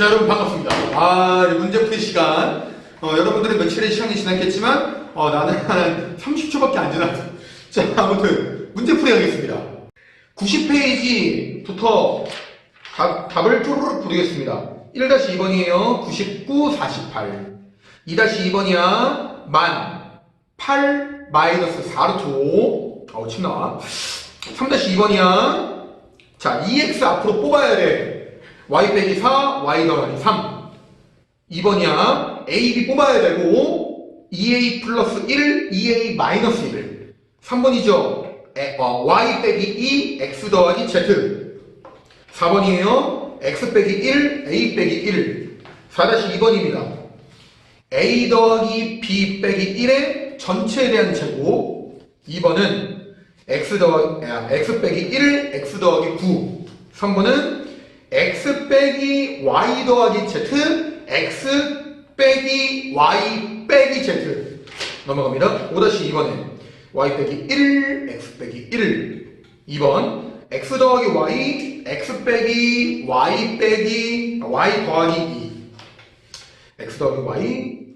자, 여러분 반갑습니다. 아, 이제 문제 풀이 시간. 어, 여러분들은 며칠의 시간이 지났겠지만, 어, 나는 한 30초밖에 안 지났어. 자, 아무튼, 문제 풀이 하겠습니다. 90페이지부터 답, 답을 쪼르륵 부르겠습니다. 1-2번이에요. 99, 48. 2-2번이야. 만. 8, 마이너스 4루트 5. 어우, 침 나와. 3-2번이야. 자, 2x 앞으로 뽑아야 돼. Y 빼기 4, y 더하기 3. 2번이야. a, b 뽑아야 되고, 2a 플러스 1, 2a 마이너스 1. 3번이죠. y 빼기 2, x 더하기 z. 4번이에요. x 빼기 1, a 빼기 1. 4-2번입니다. a 더하기 b 빼기 1의 전체에 대한 제곱. 2번은 x 더하기, 아, x 빼기 1, x 더하기 9. 3번은 x 빼기 y 더하기 z, x 빼기 y 빼기 z. 넘어갑니다. 5-2번에 y 빼기 1, x 빼기 1. 2번 x 더하기 y, x 빼기 y 빼기 y 더하기 2. x 더하기 y,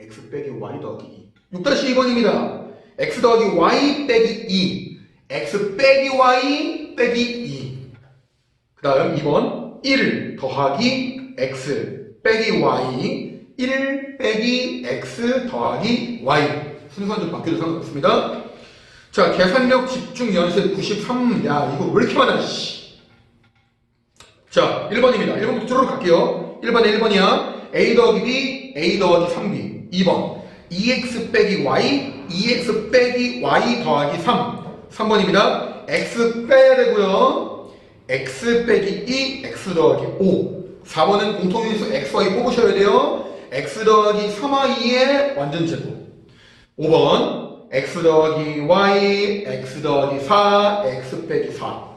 x 빼기 y 더하기 2. 6-2번입니다. x 더하기 y 빼기 2, x 빼기 y 빼기 2. 그 다음 2번 1 더하기 x 빼기 y 1 빼기 x 더하기 y 순서는 좀 바뀌어도 상관없습니다. 자 계산력 집중 연습 93. 야 이거 왜 이렇게 많아 씨. 자 1번입니다. 1번부터 쭉 갈게요. 1번에 1번이야. a 더하기 b a 더하기 3b 2번 2x 빼기 y 2x 빼기 y 더하기 3 3번입니다. x 빼야 되고요. X 빼기 2, x 더하기 5. 4번은 공통인수 x, y 뽑으셔야 돼요. x 더하기 3y의 완전 제곱. 5번 x 더하기 y, x 더하기 4, x 빼기 4.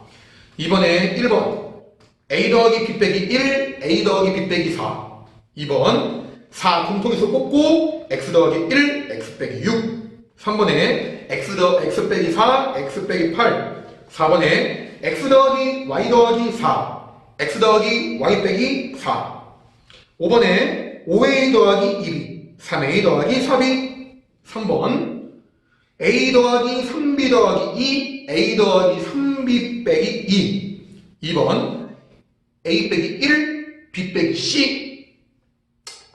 이번에 1번 a 더하기 b 빼기 1, a 더하기 b 빼기 4. 2번 4 공통인수 뽑고 x 더하기 1, x 빼기 6. 3번에 x 더 x 빼기 4, x 빼기 8. 4번에 x 더하기 y 더하기 4, x 더하기 y 빼기 4. 5번에 5a 더하기 2b, 3a 더하기 4b. 3번 a 더하기 3b 더하기 2, a 더하기 3b 빼기 2. 2번 a 빼기 1, b 빼기 c.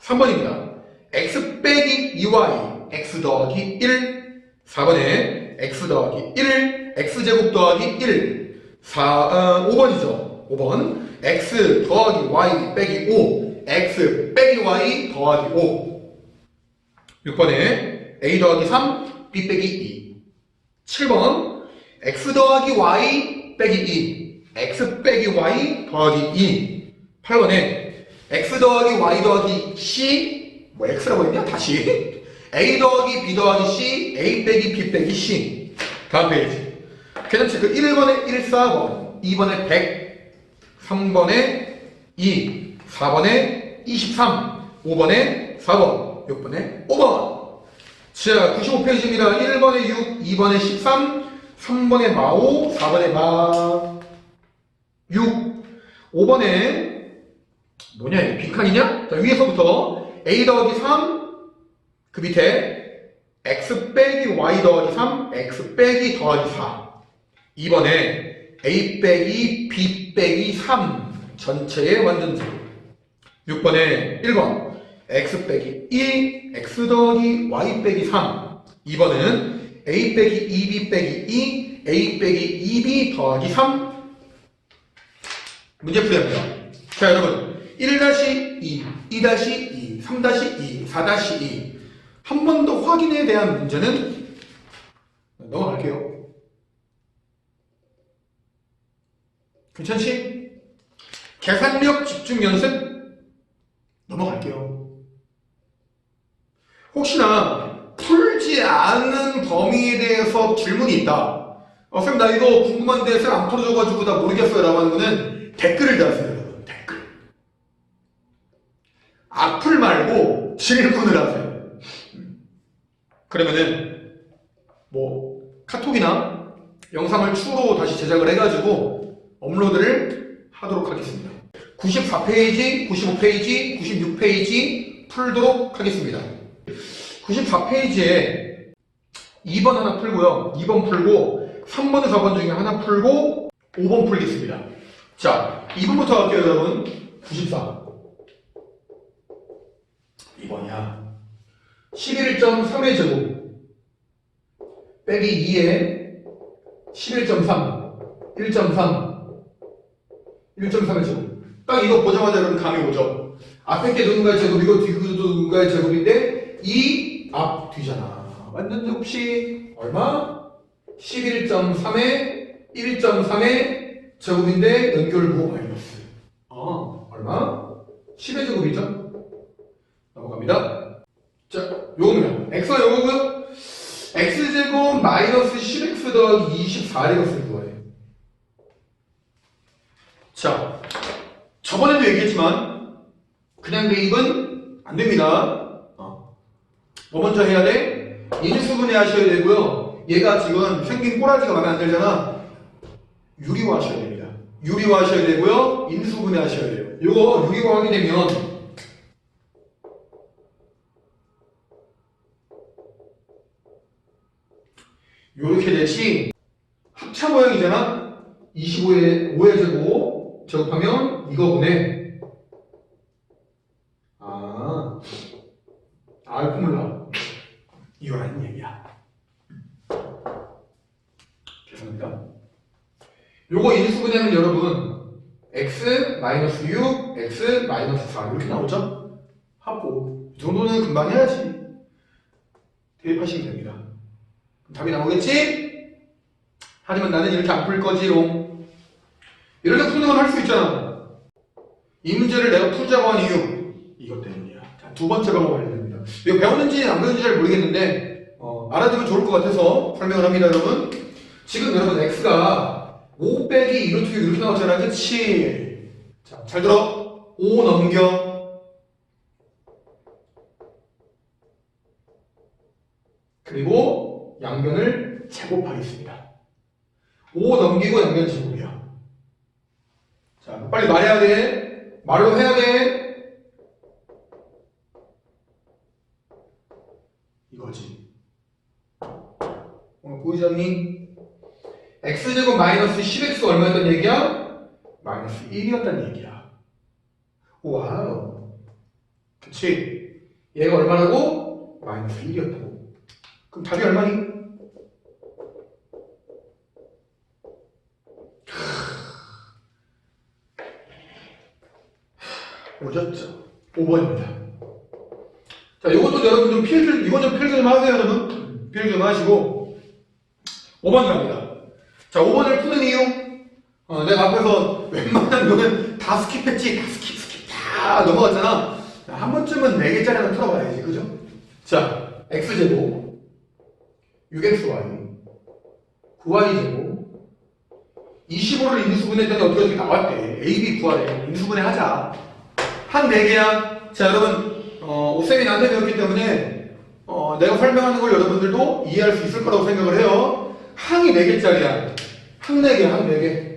3번입니다. x 빼기 2y, x 더하기 1. 4번에 x 더하기 1, x제곱 더하기 1. 4, 어, 5번이죠. 5번. x 더하기 y 빼기 5. x 빼기 y 더하기 5. 6번에 a 더하기 3, b 빼기 2. 7번. x 더하기 y 빼기 2. x 빼기 y 더하기 2. 8번에 x 더하기 y 더하기 c. 뭐 x라고 했냐? 다시. a 더하기 b 더하기 c, a 빼기 b 빼기 c. 다음 페이지. 계산 체크 1번에 14번, 2번에 100, 3번에 2, 4번에 23, 5번에 4번, 6번에 5번. 자, 95페이지입니다. 1번에 6, 2번에 13, 3번에 마5, 4번에 마 6, 5번에 뭐냐, 이게 빈칸이냐? 자, 위에서부터 a 더하기 3, 그 밑에 x 빼기 y 더하기 3, x 빼기 더하기 4. 2번에 a 빼기 b 빼기 3 전체의 완전 제곱. 6번에 1번 x 빼기 2, x 더하기 y 빼기 3. 2번은 a 빼기 2b 빼기 2, a 빼기 2b 더하기 3. 문제 풀이합니다. 자, 여러분. 1-2, 2-2, 3-2, 4-2. 한 번 더 확인에 대한 문제는 넘어갈게요. 괜찮지? 계산력 집중 연습 넘어갈게요. 혹시나 풀지 않은 범위에 대해서 질문이 있다. 어, 쌤, 나 이거 궁금한데 쌤 안 풀어줘가지고 나 모르겠어요. 라고 하는 거는 댓글을 다세요, 여러분. 댓글. 악플 말고 질문을 하세요. 그러면은 뭐 카톡이나 영상을 추후로 다시 제작을 해가지고 업로드를 하도록 하겠습니다. 94페이지, 95페이지, 96페이지 풀도록 하겠습니다. 94페이지에 2번 하나 풀고요. 2번 풀고 3번, 4번 중에 하나 풀고 5번 풀겠습니다. 자, 2번부터 할게요, 여러분. 94. 2번이야. 11.3의 제곱 빼기 2에 11.3 1.3 1.3의 제곱. 딱 이거 보자마자 여러분 감이 오죠? 앞에 게 누군가의 제곱이고 뒤도 누군가의 제곱인데 이 앞 뒤잖아. 완전 제곱식 얼마? 11.3에 1.3의 제곱인데 연결부 마이너스? 어 얼마? 10의 제곱이죠? 넘어갑니다. 자 요겁니다. X가 요거고요 x제곱 마이너스 10x 더하기 24를 쓰는 거예요. 자, 저번에도 얘기했지만 그냥 대입은 안 됩니다. 어. 뭐 먼저 해야 돼? 인수분해 하셔야 되고요. 얘가 지금 생긴 꼬라지가 마음에 안 들잖아. 유리화 하셔야 됩니다. 유리화 하셔야 되고요. 인수분해 하셔야 돼요. 요거 유리화 하게 되면 요렇게 되지 합차 모양이잖아 25의 5의 제곱 제곱하면 이거분에 아 알포물라 이거라는 얘기야. 죄송합니다. 요거 인수분해하면 여러분 x 마이너스 6 x 마이너스 4 이렇게 나오죠? 합고 이 정도는 금방 해야지. 대입하시면 됩니다. 답이 나오겠지? 하지만 나는 이렇게 안 풀 거지롱. 이렇게 건할수 있잖아. 이 문제를 내가 풀자고 한 이유. 이것 때문이야. 자, 두 번째 방법 알려드립니다. 이거 배웠는지 안 배웠는지 잘 모르겠는데, 어, 알아두면 좋을 것 같아서 설명을 합니다, 여러분. 지금 여러분, x가 5 빼기 1루트 이렇게 나왔잖아. 그치? 자, 잘 들어. 5 넘겨. 그리고 양변을 제곱하겠습니다. 5 넘기고 양변. 자, 빨리 말해야 돼. 말로 해야 돼. 이거지. 오늘 보이지 않니? x제곱 마이너스 10x 얼마였단 얘기야? 마이너스 1이었단 얘기야. 와우. 그치? 얘가 얼마라고? 마이너스 1이었다고. 그럼 답이 얼마니? 오졌죠. 5번입니다. 자, 이것도 여러분 좀 필기, 이건 좀 필기 좀 하세요, 여러분. 필기 좀 하시고. 5번 갑니다. 자, 5번을 푸는 이유. 어, 내가 앞에서 웬만한 거는 다 스킵했지. 다 스킵, 스킵. 다 넘어갔잖아. 자, 한 번쯤은 4개짜리 하나 풀어봐야지. 그죠? 자, x제곱. 6xy 9y제곱 25를 인수분해했더니 어떻게 어떻게 나왔대 AB 구하래 인수분해 하자 한 4개야. 자 여러분 어, 오쌤이 나한테 배웠기 때문에 어, 내가 설명하는 걸 여러분들도 이해할 수 있을 거라고 생각을 해요. 항이 4개짜리야. 항 4개 항 4개.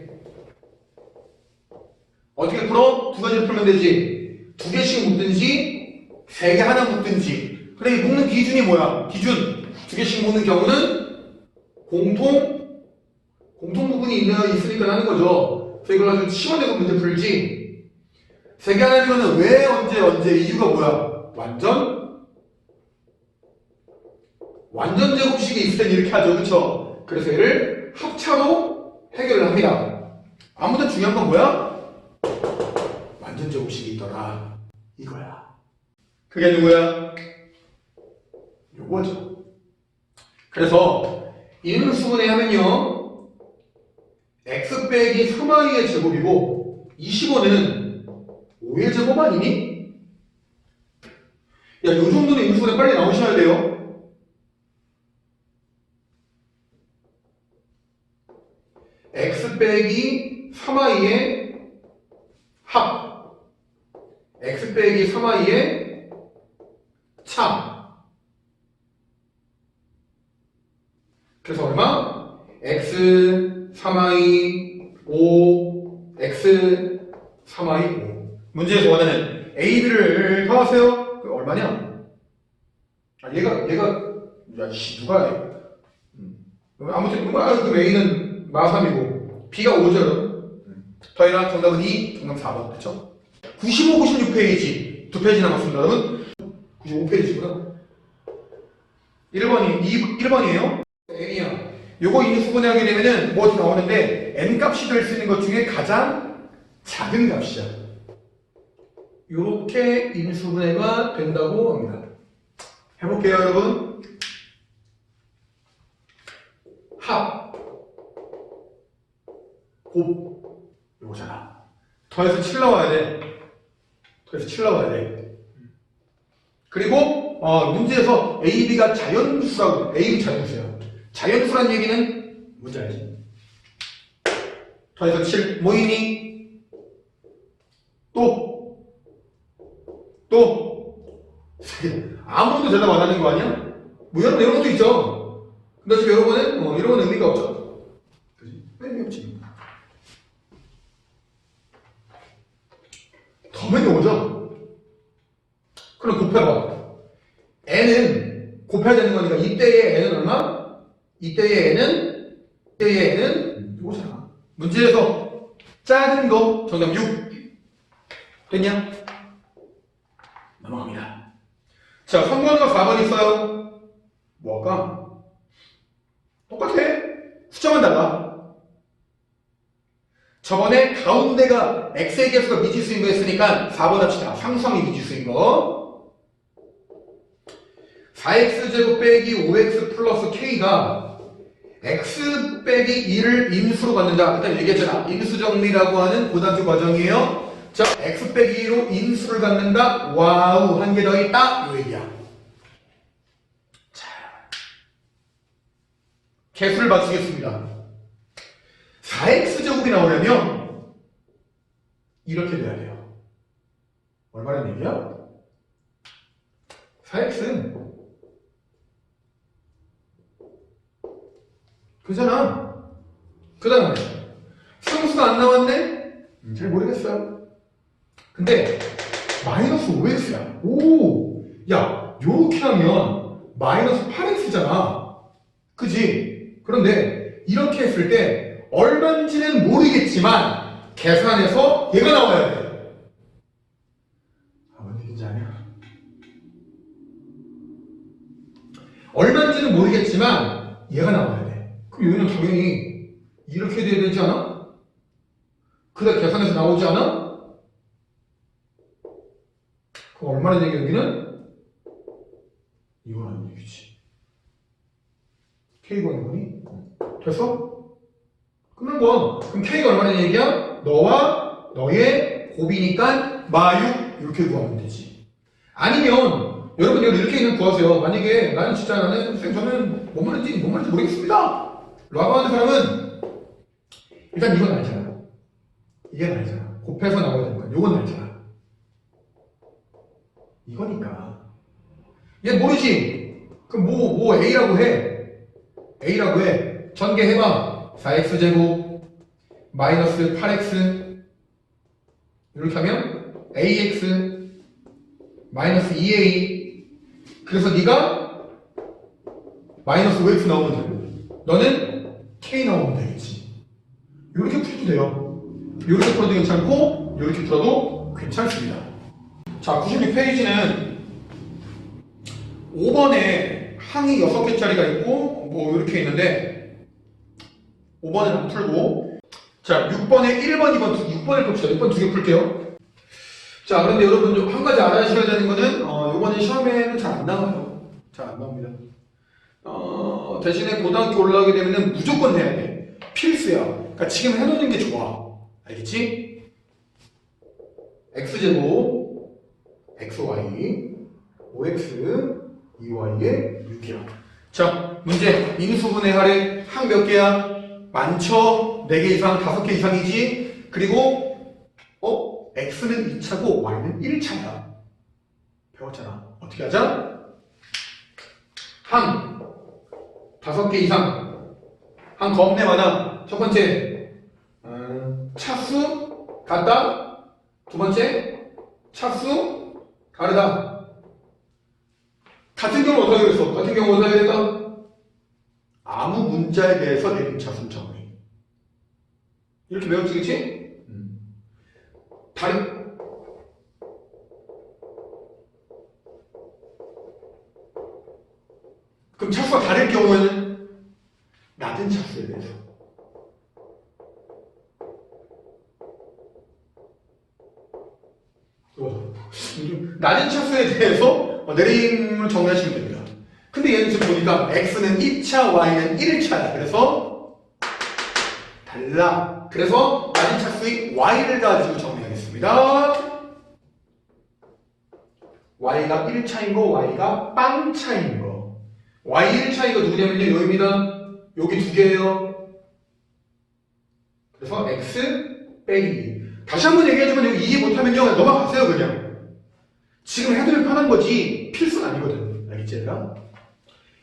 어떻게 풀어? 두 가지를 풀면 되지. 두 개씩 묶든지 세 개 하나 묶든지. 그래 이 묶는 기준이 뭐야? 기준. 두 개씩 묶는 경우는 공통 공통 부분이 있는 있으니까 하는 거죠. 그래서 이걸 아주 심화되고 문제 풀지. 세개 하나면은 왜 언제 언제 이유가 뭐야? 완전 완전 제곱식이 있을 땐 이렇게 하죠, 그렇죠? 그래서 얘를 합차로 해결을 합니다. 아무튼 중요한 건 뭐야? 완전 제곱식이 있더라. 이거야. 그게 누구야? 요거죠. 그래서 인수분해 하면요 x 빼기 3y의 제곱이고 25는 5의 제곱 아니니? 야, 요 정도는 인수분해 빨리 나오셔야 돼요. x 빼기 3y의 합 x 빼기 3y의 참 그래서 얼마? x 3i 5 x 3i 5 문제에서 원하는 AB를 더하세요. 그 얼마냐? 아, 얘가, 얘가, 야, 씨, 누가 해? 음. 아무튼, 뭐, 아, 그럼 A는 마3이고, B가 5죠. 더해라, 정답은 2, 정답 4번. 그쵸? 95, 96페이지. 두 페이지 남았습니다, 여러분. 95페이지구나. 1번이, 2, 1번이에요. N이야. 요거 인수분해 하게 되면은 뭐 나오는데, N 값이 될 수 있는 것 중에 가장 작은 값이야. 요렇게 인수분해가 된다고 합니다. 해볼게요, 여러분. 합, 곱, 요거잖아. 더해서 7 나와야 돼. 더해서 7 나와야 돼. 그리고 어, 문제에서 A, B가 자연수라고 돼. A, 자연수야. 자연수란 얘기는 뭔지 알지? 더해서 7 뭐이니? 또 또 아무도 대답 안 하는 거 아니야? 뭐 여러분 이런 것도 있죠. 근데 지금 여러분은 어, 이런 건 의미가 없죠. 그지? 의미 없지. 더맨이 오죠. 그럼 곱해봐. n은 곱해야 되는 거니까 이때의 n은 얼마? 이때의 n은 이때의 n은 이거잖아. 문제에서 작은 거 정답 6 됐냐? 넘어갑니다. 자, 3번과 4번 있어요. 뭐 할까? 똑같아. 숫자만 달라. 저번에 가운데가 x의 개수가 미지수인 거 했으니까 4번 합시다. 상수함이 미지수인 거. 4x제곱 빼기 5x 플러스 k가 x 빼기 2를 인수로 갖는다. 그때 얘기했잖아. 인수정리라고 하는 고등학교 과정이에요. 자, x 빼기 2로 인수를 갖는다. 와우, 한 개 더 있다. 요 얘기야. 자, 개수를 맞추겠습니다. 4x제곱이 나오려면 이렇게 돼야 돼요. 얼마나 얘기야? 4x는 그잖아. 그 다음에 상수가 안 나왔네? 음, 잘 모르겠어요. 근데 마이너스 5x야. 오, 야, 요렇게 하면 마이너스 8x잖아. 그지? 그런데 이렇게 했을 때 얼마인지는 모르겠지만 계산해서 얘가 나와야 돼. 아, 뭔 얘기인지 아냐? 얼마인지는 모르겠지만 얘가 나와야 돼. 그럼 여기는 당연히 이렇게 돼야 되지 않아? 그다 계산해서 나오지 않아? 그럼 얼마나 되게 여기는? 이거라는 얘기지. K가 이거니? 됐어? 끝난 거야. 그럼 K가 얼마나 얘기야? 너와 너의 곱이니까 마육 이렇게 구하면 되지. 아니면 여러분 여기 이렇게 있는 구하세요. 만약에 나는 진짜 나는 선생님 저는 뭔 말인지 뭔 말인지 모르겠습니다. 라고 하는 사람은 일단 이건 알잖아. 이게 알잖아. 곱해서 나와야 되는 거야. 요건 알잖아. 이거니까. 얘 모르지? 그럼 뭐, 뭐 A라고 해. A라고 해. 전개해봐. 4x제곱 마이너스 8x 이렇게 하면 ax 마이너스 2a 그래서 네가 마이너스 5x 나오면 되고 너는 k 나오면 되겠지. 이렇게 풀어도 돼요. 이렇게 풀어도 괜찮고 이렇게 풀어도 괜찮습니다. 자, 96페이지는 5번에 항이 6개짜리가 있고 뭐 이렇게 있는데 5번은 안 풀고 자 6번에 1번, 2번, 6번을 봅시다. 6번 두 개 풀게요. 자 그런데 여러분 좀한 가지 알아주셔야 되는 거는 어, 이번에 시험에는 잘 안 나와요. 잘 안 나옵니다. 어, 대신에 고등학교 올라가게 되면 무조건 해야 돼. 필수야. 그러니까 지금 해놓는 게 좋아. 알겠지? x제곱 xy 5x 2y의 6이야. 자, 문제. 인수분해 하래 항몇 개야? 많죠? 4개 이상, 5개 이상이지? 그리고 어? x는 2차고 y는 1차야. 배웠잖아. 어떻게 하자? 항 5개 이상. 항 겁내 많아. 첫 번째 음, 차수 같다. 두 번째 차수 다르다. 같은 경우 어떻게 하겠어? 같은 경우 어떻게 될까? 아무 문자에 대해서 내린 정의. 이렇게 배웠지, 그치? 음. 다른 그럼 차수가 다를 경우에는 낮은 차수에 대해서 낮은 차수에 대해서 내림을 정리하시면 됩니다. 근데 얘는 지금 보니까 x는 2차, y는 1차야. 그래서 달라. 그래서 낮은 차수의 y를 가지고 정리하겠습니다. y가 1차인 거, y가 빵차인 거. y 1차인 거 누구냐면요, 여기입니다. 여기 두 개예요. 그래서 x 빼기. 다시 한번 얘기하지만 이해 못하면요, 넘어가세요, 그냥. 지금 해드릴 편한 거지, 필수는 아니거든. 알겠지?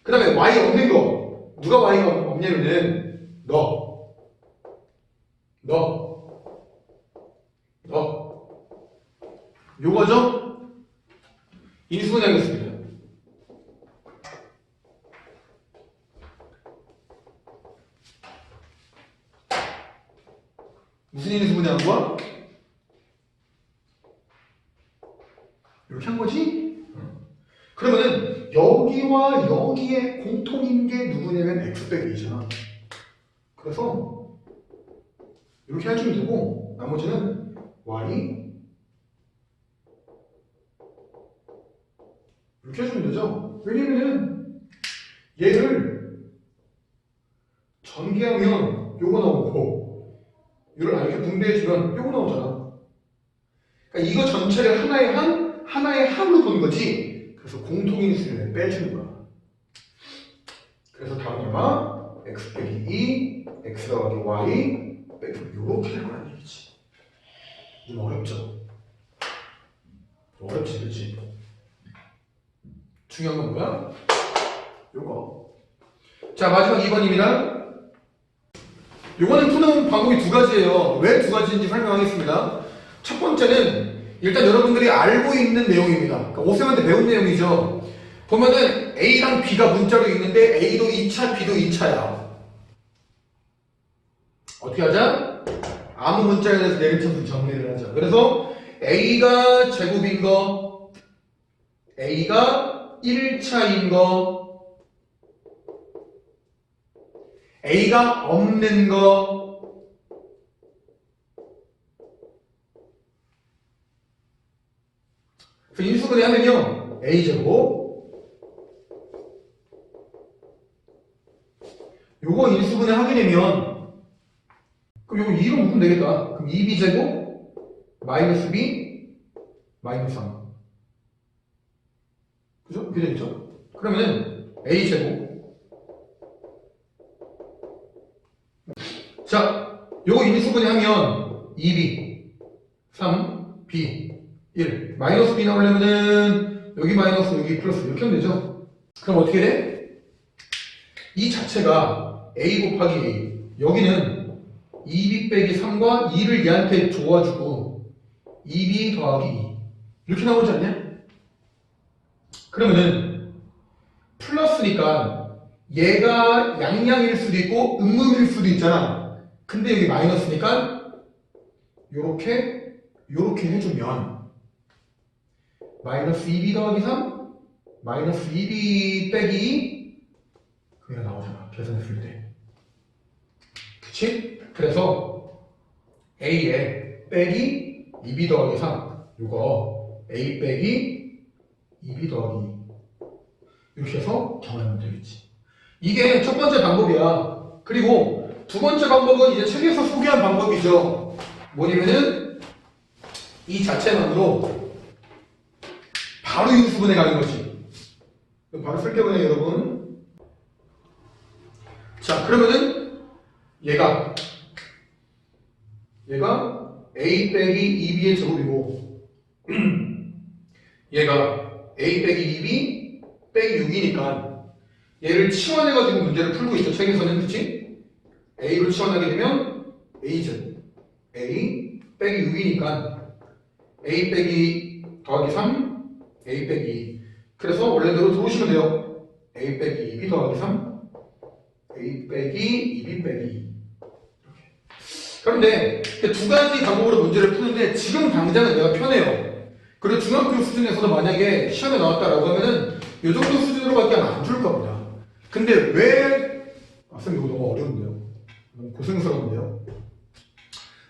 그 다음에 y 없는 거. 누가 y가 없냐면은, 너. 너. 너. 요거죠? 인수분해 하겠습니다. 무슨 인수분해 한 거야? 이렇게 한 거지? 그러면은 여기와 여기에 공통인 게 누구냐면 x 빼기 2잖아. 그래서 이렇게 해주면 되고 나머지는 y 이렇게 해주면 되죠. 왜냐면은 얘를 전개하면 요거 나오고 이걸 이렇게 분배해주면 요거 나오잖아. 그러니까 이거 전체를 하나의 한, 하나의 한으로 보는 거지. 그래서 공통인수를 빼주는 거야. 그래서 다음 얘가 x 빼기 2, x 더하기 y 빼기 요렇게 될 거란 얘기지. 좀 어렵죠? 어렵지, 그치? 중요한 건 뭐야? 요거. 자, 마지막 2번입니다. 요거는 푸는 방법이 두 가지예요. 왜 두 가지인지 설명하겠습니다. 첫 번째는 일단 여러분들이 알고 있는 내용입니다. 그러니까 오세훈 때 배운 내용이죠. 보면은 A랑 B가 문자로 있는데 A도 2차, B도 2차야. 어떻게 하자? 아무 문자에 대해서 내림차수 정리를 하자. 그래서 A가 제곱인 거, A가 1차인 거, A가 없는 거, 그래서 인수분해 하면요, A제곱, 요거 인수분해 하게 되면, 그럼 요거 2로 묶으면 되겠다. 그럼 2b제곱, 마이너스 b, 마이너스 3. 그죠? 그게 되겠죠? 그러면은, A제곱, 자, 요거 인수분해 하면 2b, 3b, 1. 마이너스 b 나오려면은 여기 마이너스 여기 플러스 이렇게 하면 되죠? 그럼 어떻게 돼? 이 자체가 a 곱하기 a. 여기는 2b 빼기 3과 2를 얘한테 줘가지고 2b 더하기 2. 이렇게 나오지 않냐? 그러면은 플러스니까 얘가 양양일 수도 있고 음음일 수도 있잖아. 근데 여기 마이너스니까 요렇게 요렇게 해주면 마이너스 2b 더하기 3 마이너스 2b 빼기 2 그게 나오잖아. 계산했을 때. 그치? 그래서 a에 빼기 2b 더하기 3 요거 a 빼기 2b 더하기 2 이렇게 해서 정하면 되겠지. 이게 첫 번째 방법이야. 그리고 두 번째 방법은 이제 책에서 소개한 방법이죠. 뭐냐면은 이 자체만으로 바로 인수분해 가는 거지. 바로 보네 여러분. 자 그러면은 얘가 얘가 a 빼기 2b의 제곱이고 얘가 a 빼기 2b 빼기 6이니까 얘를 치환해가지고 문제를 풀고 있죠 책에서는 그치? A로 치환하게 되면 A제곱 A 빼기 6이니까 A 빼기 더하기 3 a 빼기 2 그래서 원래대로 들어오시면 돼요. A 빼기 2b 더하기 3 a 빼기 2b 빼기 2 그런데 두 가지 방법으로 문제를 푸는데 지금 당장은 내가 편해요. 그리고 중학교 수준에서도 만약에 시험에 나왔다라고 하면은 이 정도 수준으로밖에 안 줄 겁니다. 근데 왜 아, 쌤 이거 너무 어려운데요? 너무 고생스러운데요?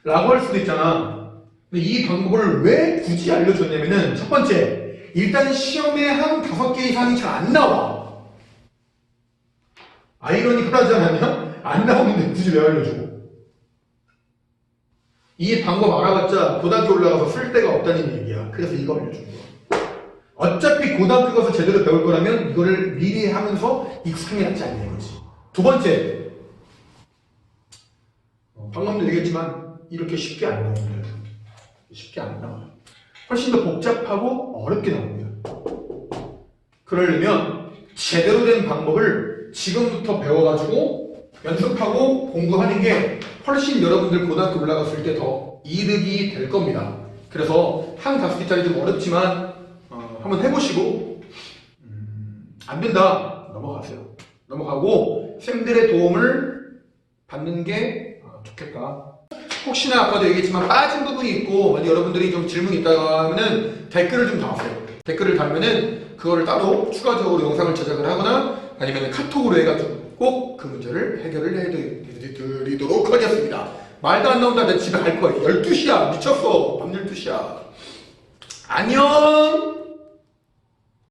라고 할 수도 있잖아. 근데 이 방법을 왜 굳이 알려줬냐면은 첫 번째 일단 시험에 한 다섯 개 이상이 잘 안 나와. 아이러니컬하지 않았냐? 안 나오는데 굳이 왜 알려주고. 이 방법 알아봤자 고등학교 올라가서 쓸 데가 없다는 얘기야. 그래서 이거 알려준 거야. 어차피 고등학교 가서 제대로 배울 거라면 이거를 미리 하면서 익숙함이 낫지 않냐 이거지. 두 번째. 어, 방금도 얘기했지만 이렇게 쉽게 안 나옵니다. 쉽게 안 나와요. 훨씬 더 복잡하고 어렵게 나옵니다. 그러려면 제대로 된 방법을 지금부터 배워가지고 연습하고 공부하는 게 훨씬 여러분들 고등학교 올라갔을 때 더 이득이 될 겁니다. 그래서 한 다섯 개짜리 좀 어렵지만 어, 한번 해보시고 음, 안 된다 넘어가세요. 넘어가고 쌤들의 도움을 받는 게 어, 좋겠다. 혹시나 아까도 얘기했지만 빠진 부분이 있고 여러분들이 좀 질문이 있다고 하면은 댓글을 좀 달으세요. 댓글을 달면은 그거를 따로 추가적으로 영상을 제작을 하거나 아니면 카톡으로 해가지고 꼭 그 문제를 해결을 해드리도록 하겠습니다. 말도 안 나온다. 내 집에 갈 거야. 12시야. 미쳤어. 밤 12시야. 안녕!